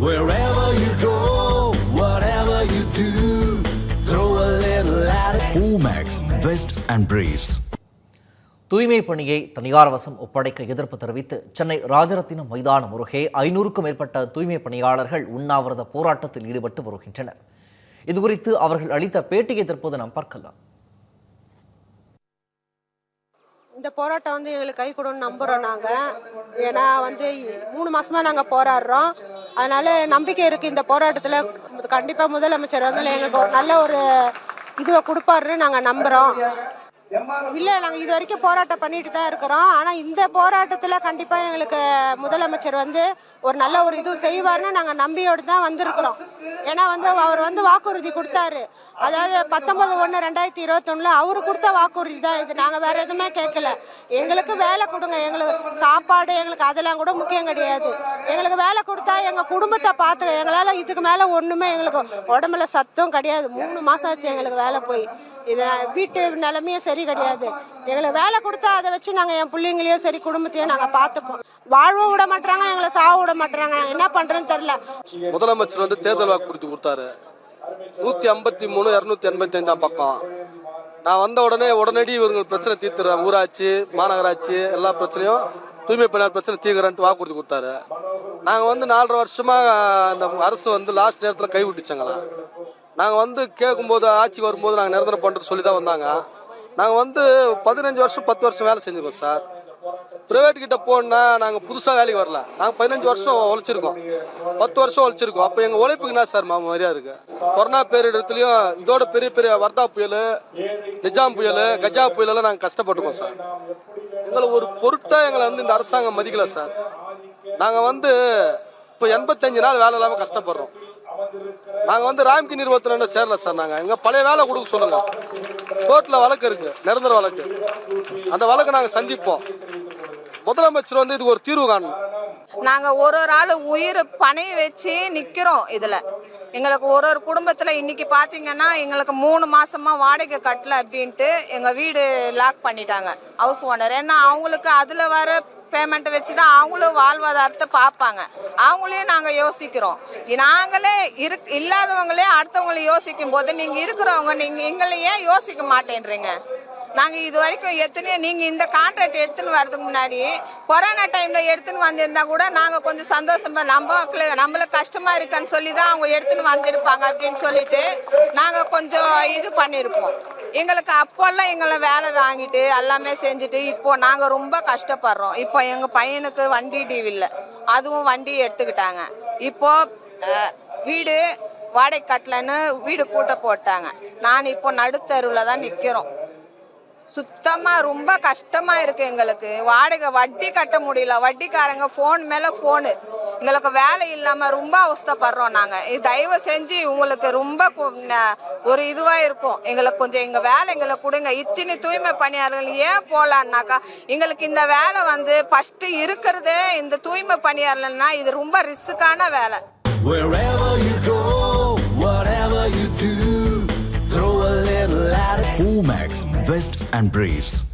Wherever you go, whatever you do, throw a little at it. Omax, Vest and Briefs. தூய்மை பணியை தனியார் வசம் ஒப்படைக்க எதிர்ப்பு தெரிவித்து சென்னை ராஜரத்தினம் மைதானம் அருகே ஐநூறுக்கும் மேற்பட்ட தூய்மை பணியாளர்கள் உண்ணாவிரத போராட்டத்தில் ஈடுபட்டு வருகின்றனர் இதுகுறித்து அவர்கள் அளித்த பேட்டியை தற்போது நாம் பார்க்கலாம் இந்த போராட்டம் வந்து எங்களுக்கு கை கொடுன்னு நம்புகிறோம் நாங்கள் ஏன்னா வந்து மூணு மாசமா நாங்கள் போராடுறோம் அதனால நம்பிக்கை இருக்குது இந்த போராட்டத்தில். கண்டிப்பாக முதலமைச்சர் வந்து எங்களுக்கு ஒரு நல்ல ஒரு இதுவை கொடுப்பாருன்னு நாங்கள் நம்புகிறோம் இல்லை நாங்கள் இது வரைக்கும் போராட்டம் பண்ணிட்டு தான் இருக்கிறோம். ஆனால் இந்த போராட்டத்தில் கண்டிப்பாக எங்களுக்கு முதலமைச்சர் வந்து ஒரு நல்ல ஒரு இது செய்வார்னு நாங்கள் நம்பியோடு தான் வந்திருக்கிறோம். ஏன்னா வந்து அவர் வந்து வாக்குறுதி கொடுத்தாரு. அதாவது பத்தொன்பது ஒன்று ரெண்டாயிரத்தி இருபத்தொன்னில் அவர் கொடுத்த வாக்குறுதி தான் இது. நாங்கள் வேற எதுவுமே கேட்கல. எங்களுக்கு வேலை கொடுங்க. எங்களுக்கு சாப்பாடு எங்களுக்கு அதெல்லாம் கூட முக்கியம் கிடையாது. எங்களுக்கு வேலை கொடுத்தா எங்கள் குடும்பத்தை பார்த்து எங்களால் இதுக்கு மேலே ஒன்றுமே எங்களுக்கு உடம்புல சத்தம் கிடையாது. மூணு மாதம் ஆச்சு எங்களுக்கு வேலை போய். இது வீட்டு நிலைமையும் சரி கிடையாது. எங்களை வேலை கொடுத்தா அதை வச்சு நாங்கள் என் பிள்ளைங்களையும் சரி குடும்பத்தையும் நாங்கள் பார்த்துப்போம். வாழவும் விட மாட்டாங்க எங்களை சாவ விட மாட்டாங்க நாங்கள் என்ன பண்ணுறோன்னு தெரில முதலமைச்சர் வந்து தேர்தல் வாக்குறுதி கொடுத்தாரு. நூற்றி ஐம்பத்தி மூணு இரநூத்தி எண்பத்தி ஐந்தாம் பக்கம். நான் வந்த உடனே உடனடி இவங்க பிரச்சனை தீர்த்துறேன் ஊராட்சி மாநகராட்சி எல்லா பிரச்சனையும் தூய்மை பணியாளர் பிரச்சனை தீர்க்கிறேன்ட்டு வாக்குறுதி கொடுத்தாரு. நாங்கள் வந்து நாலரை வருஷமாக அந்த அரசு வந்து லாஸ்ட் நேரத்தில் கைவிட்டுச்சாங்களா. நாங்கள் வந்து கேட்கும்போது ஆட்சி வரும்போது நாங்கள் நிரந்தரம் பண்ணுறது சொல்லி தான் வந்தாங்க. நாங்கள் வந்து பதினஞ்சு வருஷம் பத்து வருஷம் வேலை செஞ்சுருக்கோம் சார். ப்ரைவேட் கிட்ட போனா நாங்கள் புதுசாக வேலைக்கு வரல. நாங்கள் பதினஞ்சு வருஷம் உழைச்சிருக்கோம் பத்து வருஷம் உழைச்சிருக்கோம் அப்போ எங்கள் உழைப்புக்கு என்ன சார் மாமா மாதிரியா இருக்கு? கொரோனா பேரிடத்துலையும் இதோட பெரிய பெரிய வர்தா புயல் நிஜாம் புயல் கஜா புயலெல்லாம் நாங்கள் கஷ்டப்பட்டுக்கோம் சார். எங்களை ஒரு பொருட்டாக எங்களை வந்து இந்த அரசாங்கம் மதிக்கல சார். நாங்கள் வந்து இப்போ எண்பத்தஞ்சு நாள் வேலை இல்லாமல் கஷ்டப்படுறோம். நாங்கள் வந்து ராம்கி நிறுவனத்தில் சேரல சார். நாங்கள் எங்கள் பழைய வேலை கொடுக்க சொல்லுங்கள் கோர்ட்டில் வழக்கு இருக்கு நிரந்தர வழக்கு. அந்த வழக்கை நாங்கள் சந்திப்போம். முதலமைச்சர் வந்து இதுக்கு ஒரு தீர்வு காணணும். நாங்கள் ஒரு ஒரு ஆள் உயிர் பணி வச்சு நிற்கிறோம் இதில். எங்களுக்கு ஒரு ஒரு குடும்பத்தில் இன்னைக்கு பார்த்தீங்கன்னா எங்களுக்கு மூணு மாசமா வாடகை கட்டல அப்படின்ட்டு எங்கள் வீடு லாக் பண்ணிட்டாங்க. ஹவுஸ் ஓனர் ஏன்னா அவங்களுக்கு அதில் வர பேமெண்ட்டை வச்சு தான் அவங்களும் வாழ்வாதாரத்தை பார்ப்பாங்க. அவங்களையும் நாங்கள் யோசிக்கிறோம். நாங்களே இரு இல்லாதவங்களே அடுத்தவங்களை யோசிக்கும் போது நீங்கள் இருக்கிறவங்க நீங்கள் எங்களை ஏன் யோசிக்க மாட்டேன்றீங்க? நாங்கள் இது வரைக்கும் எத்தனையோ நீங்கள் இந்த கான்ட்ராக்ட் எடுத்துன்னு வரதுக்கு முன்னாடி கொரோனா டைமில் எடுத்துன்னு வந்திருந்தா கூட நாங்கள் கொஞ்சம் சந்தோஷமாக நம்ம நம்மளுக்கு கஷ்டமாக இருக்கான்னு சொல்லி தான் அவங்க எடுத்துன்னு வந்திருப்பாங்க அப்படின்னு சொல்லிட்டு நாங்கள் கொஞ்சம் இது பண்ணியிருப்போம் எங்களுக்கு அப்போல்லாம் எங்களை வேலை வாங்கிட்டு எல்லாமே செஞ்சுட்டு இப்போ நாங்கள் ரொம்ப கஷ்டப்படுறோம். இப்போ எங்கள் பையனுக்கு வண்டி டிவி இல்லை. அதுவும் வண்டி எடுத்துக்கிட்டாங்க. இப்போ வீடு வாடகை கட்டலன்னு வீடு கூட்ட போட்டாங்க. நான் இப்போ நடுத்தருவில் தான் நிற்கிறோம் சுத்தமா ரொம்ப கஷ்டமா இருக்கு எங்களுக்கு. வாடகை வட்டி கட்ட முடியல. வட்டிக்காரங்க ஃபோன் மேல ஃபோனு எங்களுக்கு வேலை இல்லாம ரொம்ப அவஸ்தைப்படுறோம் நாங்க. இது தயவு செஞ்சு உங்களுக்கு ரொம்ப ஒரு இதுவா இருக்கும். எங்களுக்கு கொஞ்சம் எங்க வேலை எங்களுக்கு கொடுங்க. இத்தனை தூய்மை பணியாளர்கள் ஏன் போலான்னாக்கா எங்களுக்கு இந்த வேலை வந்து ஃபர்ஸ்ட் இருக்கிறதே இந்த தூய்மை பணியாளர்னா இது ரொம்ப ரிஸ்க்கான வேலை. And Briefs.